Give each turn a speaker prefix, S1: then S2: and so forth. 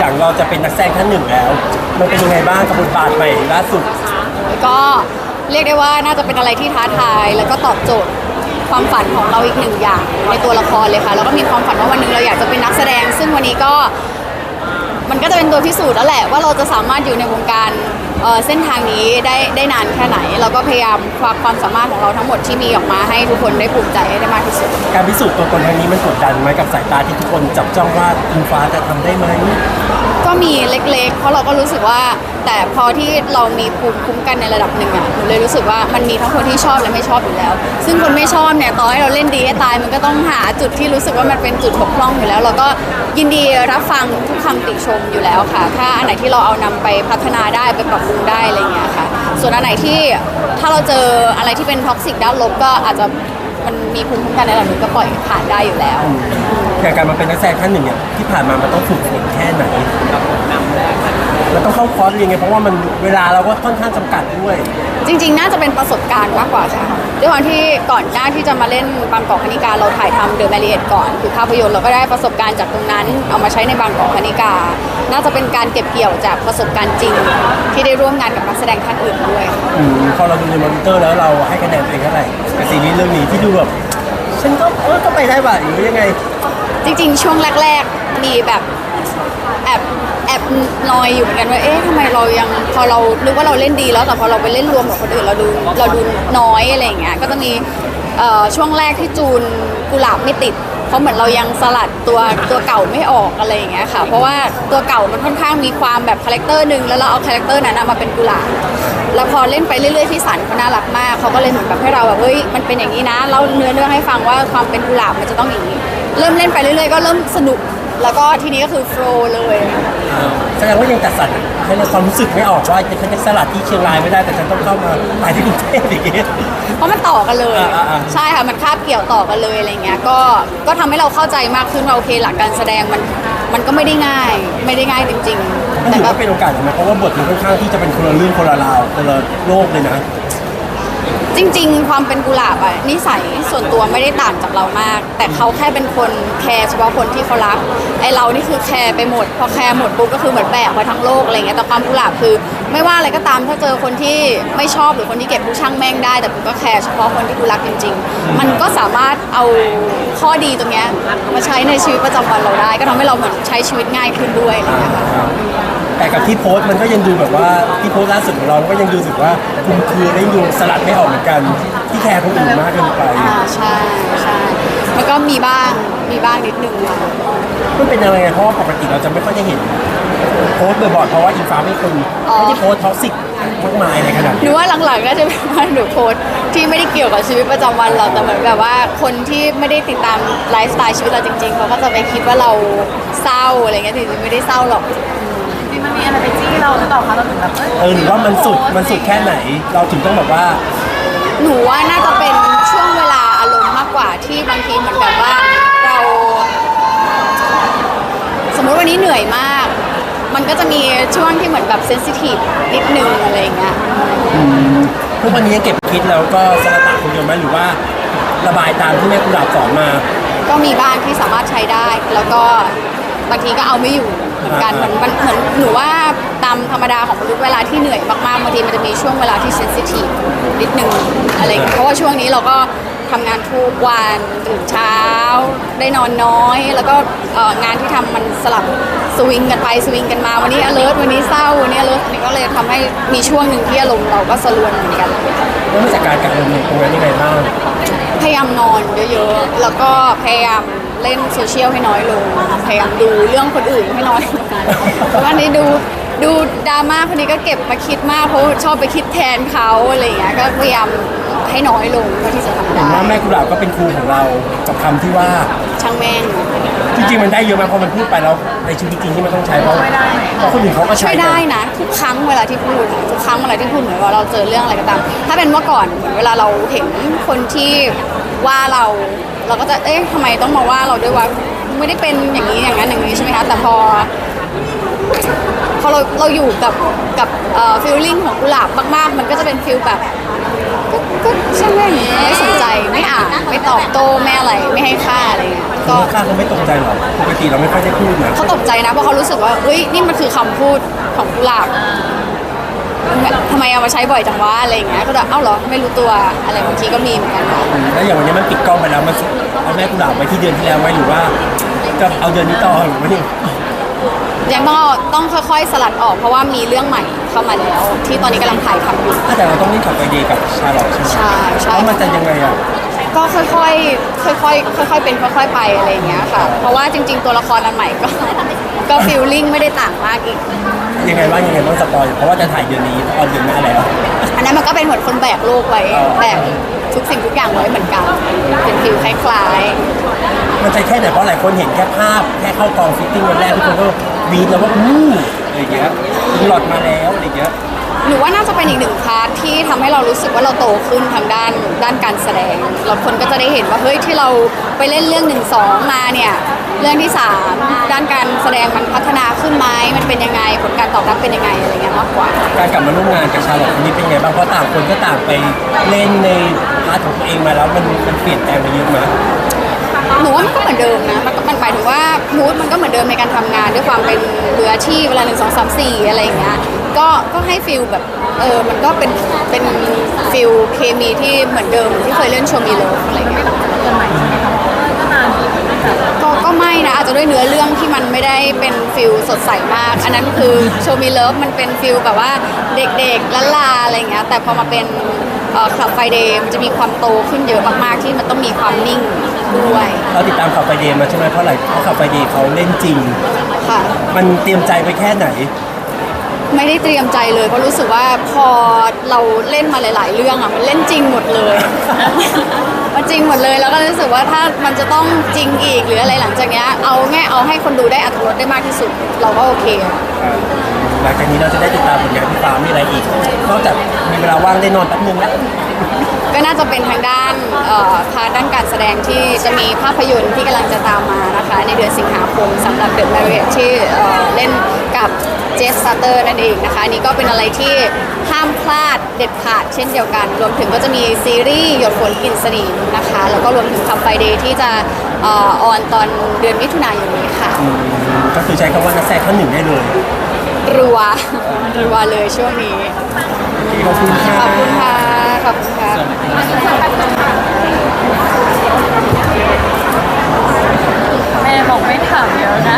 S1: หลังเราจะเป็นนักแสดงท่านหนึ่งแล้ว มันเป็นยังไงบ้างกับบทบาทใหม่ล่าสุด
S2: ก็เรียกได้ว่าน่าจะเป็นอะไรที่ท้าทาย แล้วก็ตอบโจทย์ความฝันของเราอีกหนึ่งอย่างในตัวละครเลยค่ะแล้วก็มีความฝันว่าวันหนึ่งเราอยากจะเป็นนักแสดง ซึ่งวันนี้ก็ มันก็จะเป็นตัวพิสูจน์แล้วแหละว่าเราจะสามารถอยู่ในวงการเอ่อเส้นทางนี้ได้ได้นานแค่ไหน เราก็พยายามควักความสามารถของเราทั้งหมดที่มีออกมาให้ทุกคนได้ภูมิใจให้ได้มากที่สุด
S1: การพิสูจน์ตัวตนครั้งนี้มันกดดันไหมกับสายตาที่ทุกคนจับจ้องว่าคุณฟ้าจะทำได้ไหม
S2: ก็มีเล็กๆ เพราะเราก็รู้สึกว่า แต่พอที่เรามีภูมิคุ้มกันในระดับหนึ่งอะหนูเลยรู้สึกว่ามันมีทั้งคนที่ชอบและไม่ชอบอยู่แล้ว ซึ่งคนไม่ชอบเนี่ยต่อให้เราเล่นดีให้ตายมันก็ต้องหาจุดที่รู้สึกว่ามันเป็นจุดบกพร่องอยู่แล้ว เราก็ยินดีรับฟังทุกคำติชมอยู่แล้วค่ะ ถ้าอันไหนที่เราเอานำไปพัฒนาได้ไปปรับปรุงได้อะไรเงี้ยค่ะ ส่วนอันไหนที่ถ้าเราเจออะไรที่เป็นท็อกซิกด้านลบก็อาจจะ มันมีภูมิคุ้มกันในระดับหนึ่งก็ปล่อยผ่านได้อยู่แล้ว
S1: อย่างการมาเป็นนักแสดงท่านหนึ่งเนี่ยที่ผ่านมามันต้องฝึกฝนแค่ไหนมันต้องเข้าคอร์สเรียนไงเพราะว่ามันเวลาเราก็ค่อนข้างจำกัดด้วย
S2: จริง ๆ น่าจะเป็นประสบการณ์มากกว่าค่ะ ด้วยความที่ก่อนหน้าที่จะมาเล่นบางกอกคณิกาเราถ่ายทำเดอะแมรี่เอทก่อน คือภาพยนตร์เราก็ได้ประสบการณ์จากตรงนั้น เอามาใช้ในบางกอกคณิกา น่าจะเป็นการเก็บเกี่ยวจากประสบการณ์จริง ที่ได้ร่วมงานกับนักแสดงท่านอื่นด้วย
S1: อืมพอเราดูในมอนิเตอร์แล้วเราให้คะแนนตัวเองเท่าไหร่กับซีรีส์เรื่องนี้ที่ดูแบบฉันก็เออก็ไปได้ว่ะหรือยังไง
S2: จริงๆ ช่วงแรก ๆ มีแบบ แอบแอบนอยอยู่เหมือนกันว่าเอ๊ะทำไมเรายังพอเรานึกว่าเราเล่นดีแล้วแต่พอเราไปเล่นรวมกับคนอื่นเราดูเราดูน้อยอะไรอย่างเงี้ยก็จะมีเอ่อช่วงแรกที่จูนกุหลาบไม่ติด เพราะเหมือนเรายังสลัดตัวตัวเก่าไม่ออกอะไรอย่างเงี้ยค่ะ เพราะว่าตัวเก่ามันค่อนข้างมีความแบบคาแรคเตอร์หนึ่งแล้วเราเอาคาแรคเตอร์นั้นนะมาเป็นกุหลาบแล้วพอเล่นไปเรื่อยๆพี่สันเขาน่ารักมากเขาก็เลยเหมือนแบบให้เราแบบเฮ้ยมันเป็นอย่างนี้นะเล่าเนื้อเรื่องให้ฟังว่าความเป็นกุหลาบมันจะต้องอย่างนี้ เริ่มเล่นไปเรื่อยๆก็เริ่มสนุก แล้วก็ทีนี้ก็คือโฟล์เลย
S1: แสดงว่ายังจัดสรรให้ในความรู้สึกไม่ออกว่าฉันจะสลัดที่เชียงรายไม่ได้แต่ฉันต้องเข้ามาถ่ายที่กรุงเทพอย่างเงี้ย
S2: เพราะมันต่อกันเลย
S1: อ่าอ่า
S2: ใช่ค่ะ มันคาบเกี่ยวต่อกันเลยอะไรเงี้ย ก็ ก็ทำให้เราเข้าใจมากขึ้นว่าโอเคหลักการแสดงมัน มันก็ไม่ได้ง่าย ไม่ได้ง่ายจริง ๆ
S1: มัน
S2: แต่
S1: ถือ
S2: ก็
S1: ว่าเป็นโอกาสของมันเพราะว่าบทมันค่อนข้างที่จะเป็นคนละเรื่องคนละราวคนละโลกเลยนะ
S2: จริง ๆ ความเป็นกุหลาบอะนิสัยส่วนตัวไม่ได้ต่างจากเรามาก แต่เขาแค่เป็นคนแคร์เฉพาะคนที่เขารักไอเรานี่คือแคร์ไปหมด พอแคร์หมดปุ๊บก็คือเหมือนแบกไปทั้งโลกอะไรเงี้ยแต่ความกุหลาบคือ ไม่ว่าอะไรก็ตามถ้าเจอคนที่ไม่ชอบหรือคนที่เก็บผู้ช่างแม่งได้ แต่กูก็แคร์เฉพาะคนที่กูรักจริง ๆ มันก็สามารถเอาข้อดีตรงเนี้ยมาใช้ในชีวิตประจำวันเราได้ ก็ทำให้เราเหมือนใช้ชีวิตง่ายขึ้นด้วยอะไรเงี้ยค่ะ
S1: แต่กับที่โพสต์มันก็ยังดูแบบว่าที่โพสต์ล่าสุดของเราก็ยังดูรู้สึกว่าคุมเครือได้ดูสลัดไม่ออกเหมือนกัน ที่แคร์คนอื่นมากเกินไป
S2: อ่าใช่ใช่แล้วก็มีบ้างมีบ้างนิดนึงค่ะ
S1: มันเป็นอะไรไงเพราะว่าปกติเราจะไม่ค่อยได้เห็น โพสต์บ่อยๆเพราะว่าอินฟ้าไม่เคยไม่ได้โพสต์ท็อกซิกมากมายในขนาด
S2: ห
S1: นี้
S2: นูว่าหลังๆน่าจะเป็นว่าหนูโพสต์ที่ไม่ได้เกี่ยวกับชีวิตประจำวันเราแต่เหมือนแบบว่าคนที่ไม่ได้ติดตามไลฟ์สไตล์ชีวิตเราจริงๆเขาก็จะไปคิดว่าเราเศร้าอะไรเงี้ยจริงๆไม่ได้เศร้าหรอก
S3: จ ริงมันมีอะไรไปจี้เราหรือเปล่าคะเราถึงแบบ
S1: เออหรือว่ามันสุดมันสุดแค่ไหน เราถึงต้องแบบว่า
S2: หนูว่าน่าจะเป็นช่วงเวลาอารมณ์มากกว่าที่บางทีเหมือนแบบว่าเรา สมมุติวันนี้เหนื่อยมาก มันก็จะมีช่วงที่เหมือนแบบเซนซิทีฟนิดนึงอะไรอย่างเงี้ย
S1: ทุกวันนี้ยังเก็บคิดแล้วก็สลัดตาคนเดียวไหมหรือว่า ระบายตามที่แม่กุหลาบสอนมา
S2: ก็มีบ้างที่สามารถใช้ได้ แล้วก็บางทีก็เอาไม่อยู่ เหมือนกันเหมือนมันเหมือนหนูว่าตามธรรมดาของมนุษย์เวลาที่เหนื่อยมากๆบางทีมันจะมีช่วงเวลาที่เซนซิทีฟนิดนึงอะไรอย่างเงี้ยเพราะว่าช่วงนี้เราก็ทำงานทุกวันตื่นเช้า ได้นอนน้อย แล้วก็เอ่องานที่ทำมันสลับสวิงกันไปสวิงกันมาวันนี้ alert วันนี้เศร้าวันนี้ alert อันนี้ก็เลยทำให้มีช่วงหนึ่งที่อารมณ์เราก็สลวนเหมือนกัน
S1: แล้วมาจากการการเงินตรงนั้นยังไงบ้าง
S2: พยายามนอนเยอะๆ แล้วก็พยายาม เล่นโซเชียลให้น้อยลงพยายามดูเรื่องคนอื่นให้น้อยลงเพราะว่านี้ดูดูดราม่าคนนี้ก็เก็บมาคิดมากเพราะชอบไปคิดแทนเขาอะไรอย่างเงี้ยก็พยายามให้น้อยลงเท่าที่จะทำ
S1: เห็น
S2: ได้
S1: ว่าแม่กุหลาบก็เป็นครูของเรากับคำที่ว่า
S2: ช่างแม่ง
S1: จริงๆมันได้เยอะมากพอมันพูดไปแล้วในชีวิตจริงที่มันต้องใช้เพราะเพราะคนอื่นเขาก็
S2: ช่
S1: ใช้
S2: วยได้นะ ทุกครั้งเวลาที่พูดทุกครั้งเวลาที่พูดเหมือนว่าเราเจอเรื่องอะไรก็ตาม ถ้าเป็นเมื่อก่อนเหมือนเวลาเราเห็นคนที่ว่าเรา เราก็จะเอ๊ะทำไมต้องมาว่าเราด้วยว่าไม่ได้เป็นอย่างนี้อย่างนั้นอย่างนี้ใช่ไหมคะแต่พอพอเราเราอยู่กับกับฟิลลิ่งของกุหลาบมากๆ มันก็จะเป็นฟิลแบบก็ก็ช่างแม่งไม่สนใจไม่อ่านไม่ตอบโต้ไม่อะไรไม่ให้ค่าอะไรเงี้ยก็
S1: ณข้าเขาไม่ตกใจหรอปกติเราไม่ค่อยได้พูดนะ
S2: เขาตกใจนะเพราะเขารู้สึกว่าเฮ้ยนี่มันคือคำพูดของกุหลาบ ทำไมเอามาใช้บ่อยจังวะอะไรอย่างเงี้ยก็แบบเอ้าเหรอไม่รู้ตัวอะไรบางทีก็มีเหมือนกันค่ะ
S1: แล้วอย่างวันนี้มันปิดกล้องไปแล้วมันเอาแม่กุหลาบไว้ที่เดือนที่แล้วไว้หรือว่าจะเอาเดือนนี้ต่อหรือว่านี่
S2: ยังต้องเอาต้องค่อยๆสลัดออกเพราะว่ามีเรื่องใหม่เข้ามาแล้วที่ตอนนี้กำลังถ่ายทำอยู่
S1: ถ้าแต่เราต้องเล่นขับไปเดย์กับชาลอตใช่ไหม
S2: ใช่ใช่
S1: แล้วมันจะยังไงอะ
S2: ก็ค่อยๆ ค่อยๆ ค่อยๆ เป็นค่อยๆ ไปอะไรอย่างเงี้ยค่ะ เพราะว่าจริง ๆ ตัวละครอันใหม่ก็ ก็ฟีลลิ่งไม่ได้ต่างมากอีก
S1: ยังไงบ้างยังไงบ้างสปอยเพราะว่าจะถ่ายเดือนนี้ออนเดือนหน้าแล้ว
S2: อันนั้นมันก็เป็นเหมือนคนแบกโลกไว้แบกทุกสิ่งทุกอย่างไว้เหมือนกันเป็นฟิลคล้าย
S1: มันจะแค่ไหนเพราะหลายคนเห็นแค่ภาพแค่เข้ากองฟิตติ้งวันแรกทุกคนก็วีดแล้วว่าอู้อะไรอย่างเงี้ยอิงหลอดมาแล้วอะไรอย่างเงี้ย
S2: ๆหนูว่าน่าจะเป็นอีกหนึ่งพาร์ทที่ทำให้เรารู้สึกว่าเราโตขึ้นทางด้านด้านการแสดงเราคนก็จะได้เห็นว่าเฮ้ยที่เราไปเล่นเรื่องหนึ่งสองมาเนี่ย เรื่องที่สามด้านการแสดงมันพัฒนาขึ้นไหมมันเป็นยังไงผลการตอบรับเป็นยังไงอะไรเงี้ยมากกว่า
S1: การกลับมาร่วมงานกับชาลอตคนนี้เป็นไงบ้างเพราะต่างคนก็ต่างไปเล่นในพาร์ทของตัวเองมาแล้วมันมันเปลี่ยนแปลงไปเยอะไหม
S2: หนูว่ามันก็เหมือนเดิมนะมันก็มันหมายถึงว่ามูดมันก็เหมือนเดิมในการทำงานด้วยความเป็นมืออาชีพเวลาหนึ่งสองสามสี่อะไรอย่างเงี้ยก็ก็ให้ฟิลแบบเออมันก็เป็นเป็นฟิลเคมีที่เหมือนเดิมที่เคยเล่นโชว์มีโลอะไรอย่างเงี้ย
S3: เกิ นใหม่ใช่ไหมคะเพราะว่าก็นานอยู่แบบ
S2: ก็ก็ไม่นะอาจจะด้วยเนื้อเรื่องที่มันไม่ได้เป็นฟิลสดใสมาก อันนั้นคือโชว์มีเลิฟมันเป็นฟิลแบบว่าเด็กๆละลาอะไรอย่างเงี้ยแต่พอมาเป็นคลับไฟเดย์มันจะมีความโตขึ้นเยอะมากๆที่มันต้องมีความนิ่งด้วย
S1: เราติดตามขับไฟเดย์มาใช่ไหมเพราะอะไรเพราะขับไฟเดย์เขาเล่นจริง
S2: ค่ะ
S1: มันเตรียมใจไปแค่ไหน
S2: ไม่ได้เตรียมใจเลยเพราะรู้สึกว่าพอเราเล่นมาหลาย ๆ เรื่องอะมันเล่นจริงหมดเลย มันจริงหมดเลยแล้วก็รู้สึกว่าถ้ามันจะต้องจริงอีกหรืออะไรหลังจากเนี้ยเอาแง่เอาให้คนดูได้อัตรสได้มากที่สุด เราก็โอเคอะ
S1: หลังจากนี้เราจะได้ติดตามผลงานพี่ฟ้ามีอะไรอีกนอกจากมีเวลาว่างได้นอนแป๊บนึงแล้ว
S2: ก็น่าจะเป็นทางด้านเอ่อพาร์ทด้านการแสดงที่จะมีภาพยนตร์ที่กำลังจะตามมานะคะ ในเดือนสิงหาคมสำหรับเดอะแมรี่ที่เอ่อเล่นกับ เจสซาเตอร์นั่นเองนะคะอันนี่ก็เป็นอะไรที่ห้ามพลาดเด็ดขาดเช่นเดียวกัน รวมถึงก็จะมีซีรีส์หยดฝนกลิ่นสนิมนะคะ แล้วก็รวมถึงคำไฟเดย์ที่จะเออนตอนเดือนมิถุนายนนี้ค่ะ
S1: อืมก็คือใช้คำว่านักแสดงท่านหนึ่งได้เลย
S2: รัว รัวเลยช่วงนี้
S1: ขอบคุณค่ะ
S2: ขอบคุณค่ะ ขอบคุณค่ะ
S3: แม่บอกไม่ถามเยอะนะ